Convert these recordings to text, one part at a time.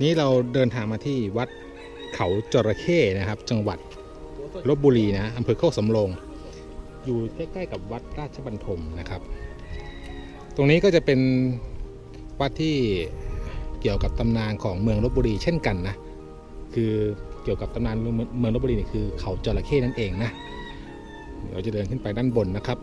นี่เราเดินทางมาที่วัดเขาจระเข้นะครับ จังหวัดลบบุรีนะอำเภอโคกสำโรงอยู่ใกล้ๆกับวัดราชบันทมนะครับ ตรงนี้ก็จะเป็นวัดที่เกี่ยวกับตำนานของเมืองลบบุรีเช่นกันนะคือเกี่ยวกับตำนานเมืองเมืองลบบุรีนี่คือเขาจระเข้นั่นเองนะเดี๋ยวจะเดินขึ้นไปด้านบนนะครับ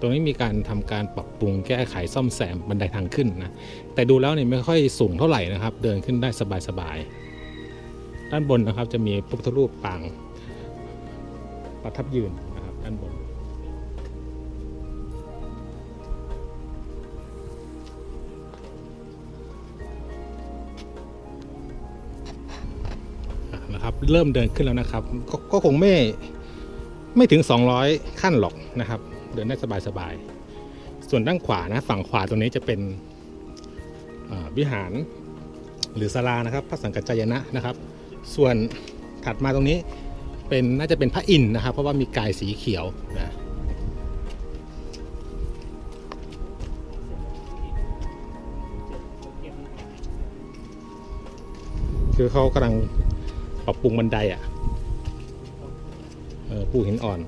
ตรงนี้มีการทำการปรับปรุงแก้ไขซ่อมแซมบันไดทางขึ้นนะแต่ดูแล้วเนี่ยไม่ค่อยสูงเท่าไหร่นะครับ เดินขึ้นได้สบายๆด้านบนนะครับจะมีพระพุทธรูปปางประทับยืนนะครับด้านบนนะครับเริ่มเดินขึ้นแล้วนะครับกก็คงไม่ไม่ถึง 200 ขั้นหรอกนะครับ เดินได้สบายๆส่วนด้านขวานะฝั่งขวาตรงนี้จะเป็นวิหารหรือศาลานะครับ พระสังกัจจายนะนะครับ ส่วนถัดมาตรงนี้เป็นน่าจะเป็นพระอินทร์นะครับ เพราะว่ามีกายสีเขียวนะคือเขากำลังปรับปรุงบันไดอะปูหินอ่อน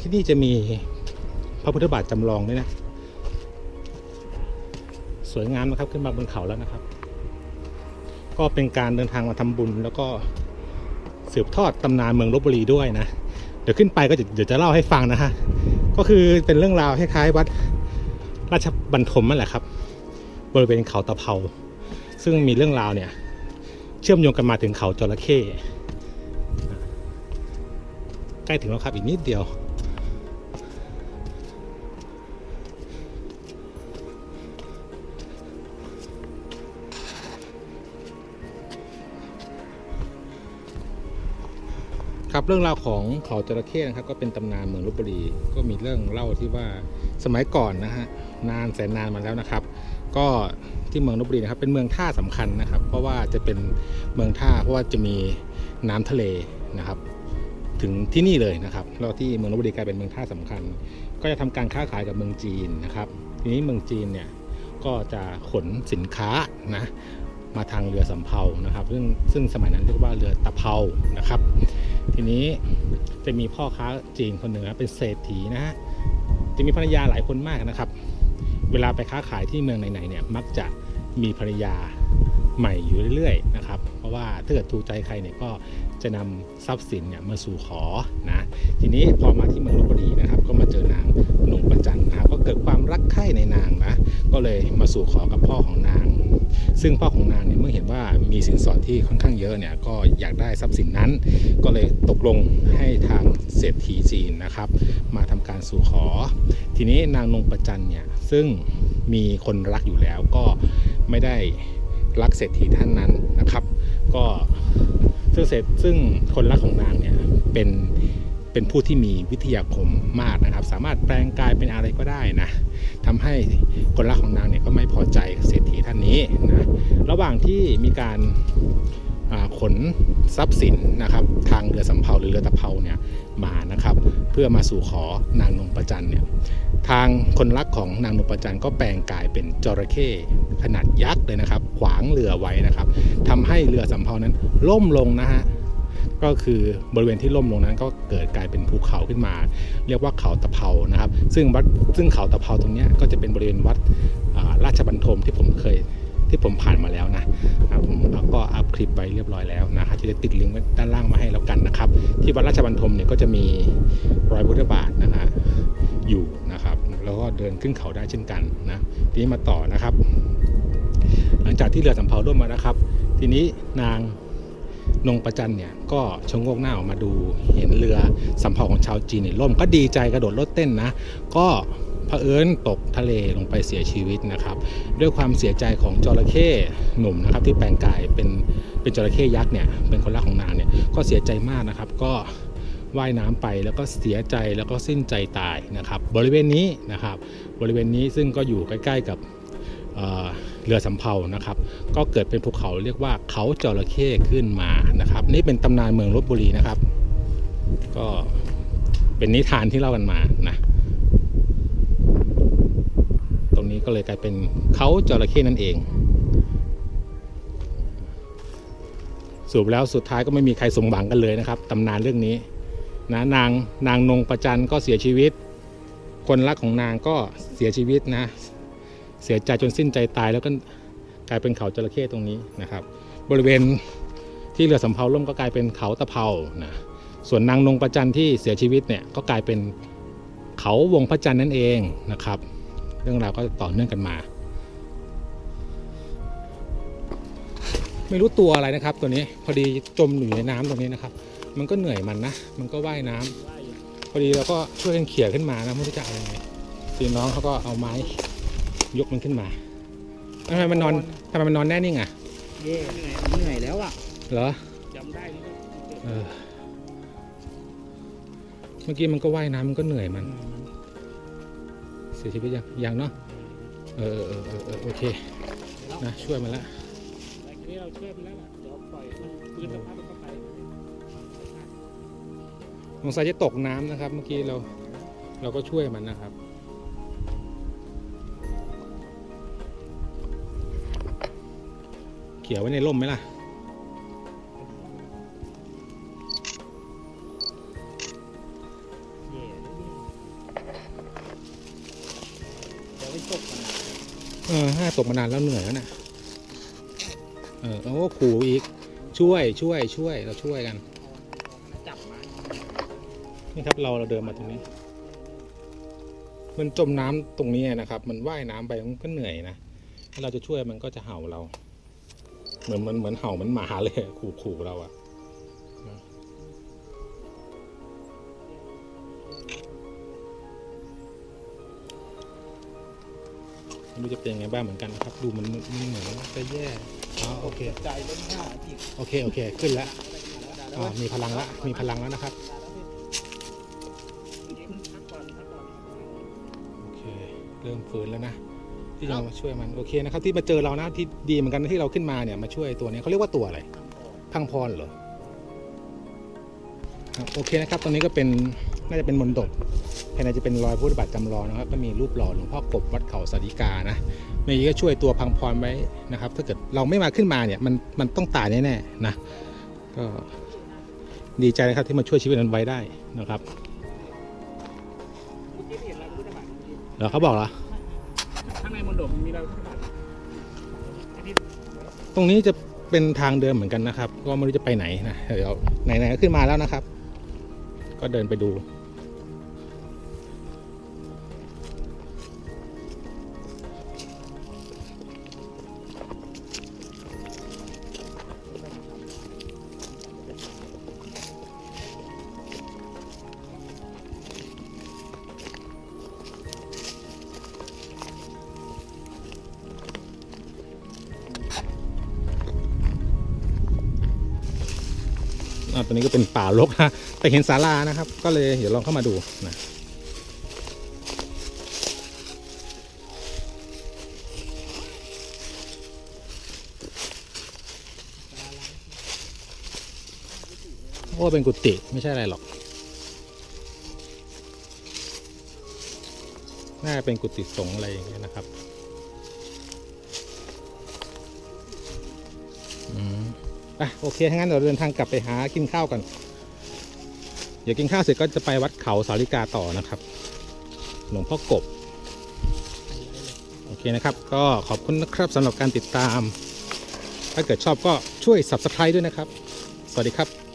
ที่นี่จะมีพระพุทธบาทจำลองด้วยนะ สวยงามนะครับขึ้นมาบนเขาแล้วนะครับ ก็เป็นการเดินทางมาทำบุญแล้วก็สืบทอดตำนานเมืองลบบุรีด้วยนะ เดี๋ยวขึ้นไปก็จะเดี๋ยวจะเล่าให้ฟังนะฮะ ก็คือเป็นเรื่องราวคล้ายๆวัดราชบันทมนั่นแหละครับ บริเวณเขาตะเภาซึ่งมีเรื่องราวเนี่ย เชื่อมโยงกันมาถึงเขาจระเข้ใกล้ถึงแล้วครับอีกนิดเดียว ครับเรื่องราวของเขาจระเข้นะครับ ก็เป็นตำนานเมืองลบบุรีก็มีเรื่องเล่าที่ว่าสมัยก่อนนะฮะนานแสนนานมาแล้วนะครับ ก็ที่เมืองลบบุรีนะครับ เป็นเมืองท่าสำคัญนะครับ เพราะว่าจะเป็นเมืองท่าเพราะว่าจะมีน้ำทะเลนะครับ ถึงที่นี่เลยนะครับแล้วที่เมืองลบบุรีกลายเป็นเมืองท่าสำคัญ ก็จะทำการค้าขายกับเมืองจีนนะครับ ทีนี้เมืองจีนเนี่ยก็จะขนสินค้านะมาทางเรือสำเภานะครับซึ่งซึ่งสมัยนั้นเรียกว่าเรือตะเภานะครับ ทีนี้จะมีพ่อค้าจีนคนหนึ่งนะเป็นเศรษฐีนะฮะจะมีภรรยาหลายคนมากนะครับ เวลาไปค้าขายที่เมืองไหนๆเนี่ยมักจะมีภรรยาใหม่อยู่เรื่อยๆนะครับ เพราะว่าถ้าเกิดถูกใจใครเนี่ยก็จะนำทรัพย์สินเนี่ยมาสู่ขอนะ ทีนี้พอมาที่เมืองลบบุรีนะครับ ก็มาเจอนาง เกิดความรักใคร่ในนางนะ ก็เลยมาสู่ขอกับพ่อของนาง ซึ่งพ่อของนางเนี่ยเมื่อเห็นว่ามีสินสอดที่ค่อนข้างเยอะเนี่ยก็อยากได้ทรัพย์สินนั้น ก็เลยตกลงให้ทางเศรษฐีจีนนะครับ มาทำการสู่ขอ ทีนี้นางนงประจันเนี่ยซึ่งมีคนรักอยู่แล้วก็ไม่ได้รักเศรษฐีท่านนั้นนะครับ ก็ซึ่งเศรษซึ่งคนรักของนางเนี่ยเป็น เป็นผู้ที่มีวิทยาคมมากนะครับ สามารถแปลงกายเป็นอะไรก็ได้นะทำให้คนรักของนางเนี่ยก็ไม่พอใจเศรษฐีท่านนี้นะระหว่างที่มีการขนทรัพย์สินนะครับ ทางเรือสำเภาหรือเรือตะเภาเนี่ยมานะครับ เพื่อมาสู่ขอนางนงประจันเนี่ยทางคนรักของนางนงประจันก็แปลงกายเป็นจระเข้ขนาดยักษ์เลยนะครับ ขวางเรือไว้นะครับทำให้เรือสำเภานั้นล่มลงนะฮะ ก็คือบริเวณที่ล่มลงนั้นก็เกิดกลายเป็นภูเขาขึ้นมา เรียกว่าเขาตะเภานะครับ ซึ่งวัดซึ่งเขาตะเภาตรงนี้ก็จะเป็นบริเวณวัดราชบันทมที่ผมเคยที่ผมผ่านมาแล้วนะครับผมก็อัพคลิปไว้เรียบร้อยแล้วนะครับจะติดลิงก์ไว้ด้านล่างมาให้แล้วกันนะครับ ที่วัดราชบันทมเนี่ยก็จะมีรอยพุทธบาทนะฮะอยู่นะครับ แล้วก็เดินขึ้นเขาได้เช่นกันนะทีนี้มาต่อนะครับ หลังจากที่เรือสำเภาร่วมมานะครับ ทีนี้นาง นงประจันเนี่ยก็ชะโงกหน้าออกมาดูเห็นเรือสำเภาของชาวจีนเนี่ยล่มก็ดีใจกระโดดรถเต้นนะ ก็เผอิญตกทะเลลงไปเสียชีวิตนะครับ ด้วยความเสียใจของจระเข้หนุ่มนะครับ ที่แปลงกายเป็นเป็นจระเข้ยักษ์เนี่ยเป็นคนรักของนางเนี่ยก็เสียใจมากนะครับก็ว่ายน้ำไปแล้วก็เสียใจแล้วก็สิ้นใจตายนะครับ บริเวณนี้นะครับ บริเวณนี้ซึ่งก็อยู่ใกล้ ๆ กับ เรือสำเภานะครับ ก็เกิดเป็นภูเขาเรียกว่าเขาจระเข้ขึ้นมานะครับ นี่เป็นตำนานเมืองลบบุรีนะครับ ก็เป็นนิทานที่เล่ากันมานะตรงนี้ก็เลยกลายเป็นเขาจระเข้นั่นเองสรุปแล้วสุดท้ายก็ไม่มีใครสมหวังกันเลยนะครับตำนานเรื่องนี้นะนางนางนงประจันก็เสียชีวิต คนรักของนางก็เสียชีวิตนะ เสียใจจนสิ้นใจตายแล้วก็กลายเป็นเขาจระเข้ตรงนี้นะครับ บริเวณที่เรือสำเภาล่มก็กลายเป็นเขาตะเภานะส่วนนางนงประจันที่เสียชีวิตเนี่ยก็กลายเป็นเขาวงพระจันทร์นั่นเองนะครับ เรื่องราวก็ต่อเนื่องกันมา ไม่รู้ตัวอะไรนะครับตัวนี้พอดีจมอยู่ในน้ำตรงนี้นะครับ มันก็เหนื่อยมันนะ มันก็ว่ายน้ำพอดีเราก็ช่วยกันเขี่ยขึ้นมานะไม่รู้จะเอายังไงทีน้องเขาก็เอาไม้ ยกมันขึ้นมาทำไมมันนอนทำไมมันนอนแน่นิ่งอะเย่เหนื่อยเหนื่อยแล้วอะเหรอจำได้นี่ก็เออเมื่อกี้มันก็ว่ายน้ำมันก็เหนื่อยมัน เสียชีวิตยังยังเนาะเออเออเออเออโอเคนะช่วยมันละแต่ทีนี้เราช่วยมันแล้วล่ะเดี๋ยวปล่อยมันปืนแล้วพัดมันก็ไปสงสัยจะตกน้ำนะครับ เมื่อกี้เรา เราก็ช่วยมันนะครับ ขี่ยไว้ในร่มไหมล่ะ เดี๋ยวไปตกมันเออห้าตกมานานแล้วเหนื่อยแล้วนะเออโอ้ขู่อีก ช่วยช่วยช่วยเราช่วยกันจับมานี่ครับเราเราเดินมาตรงนี้ มันจมน้ำตรงนี้นะครับ มันว่ายน้ำไปมันก็เหนื่อยนะถ้าเราจะช่วยมันก็จะเห่าเรา เหมือนมันเหมือนเห่าเหมือนหมาเลยขู่ขู่เราอะไม่รู้จะเป็นยังไงบ้างเหมือนกันนะครับ ดูมันมันเหมือนจะแย่อ๋อโอเคใจเล่นหน้าจิกโอเคโอเคขึ้นแล้วอ๋อมีพลังละมีพลังแล้วนะครับโอเคเริ่มฟื้นแล้วนะ ที่จะมาช่วยมันโอเคนะครับที่มาเจอเรานะที่ดีเหมือนกันนะที่เราขึ้นมาเนี่ยมาช่วยตัวนี้เขาเรียกว่าตัวอะไรพังพรเหรอครับโอเคนะครับตรงนี้ก็เป็นน่าจะเป็นมนดบภายในจะเป็นรอยพุทธบาทจำลองนะครับก็มีรูปหล่อหลวงพ่อกบวัดเขาสาริกานะเมื่อกี้ก็ช่วยตัวพังพรไว้นะครับ ถ้าเกิดเราไม่มาขึ้นมาเนี่ยมันมันต้องตายแน่ๆนะก็ดีใจนะครับที่มาช่วยชีวิตมันไว้ได้นะครับเมื่อกี้เห็นเราพุทธบาทเหรอเขาบอกเหรอ ข้างในมณฑปมีเราพุทธบาตรงนี้จะเป็นทางเดิมเหมือนกันนะครับ ก็ไม่รู้จะไปไหนนะเดี๋ยวไหนๆก็ขึ้นมาแล้วนะครับ ก็เดินไปดู ตอนนี้ก็เป็นป่ารกนะแต่เห็นศาลานะครับ ก็เลยเดี๋ยวลองเข้ามาดูนะโอ้เป็นกุฏิไม่ใช่อะไรหรอกน่าจะเป็นกุฏิสงฆ์อะไรอย่างเงี้ยนะครับ อะโอเคถ้างั้นเราเดินทางกลับไปหากินข้าวกัน เดี๋ยวกินข้าวเสร็จก็จะไปวัดเขาสาริกาต่อนะครับหลวงพ่อกบโอเคนะครับ ก็ขอบคุณนะครับสำหรับการติดตาม ถ้าเกิดชอบก็ช่วย subscribe ด้วยนะครับ สวัสดีครับ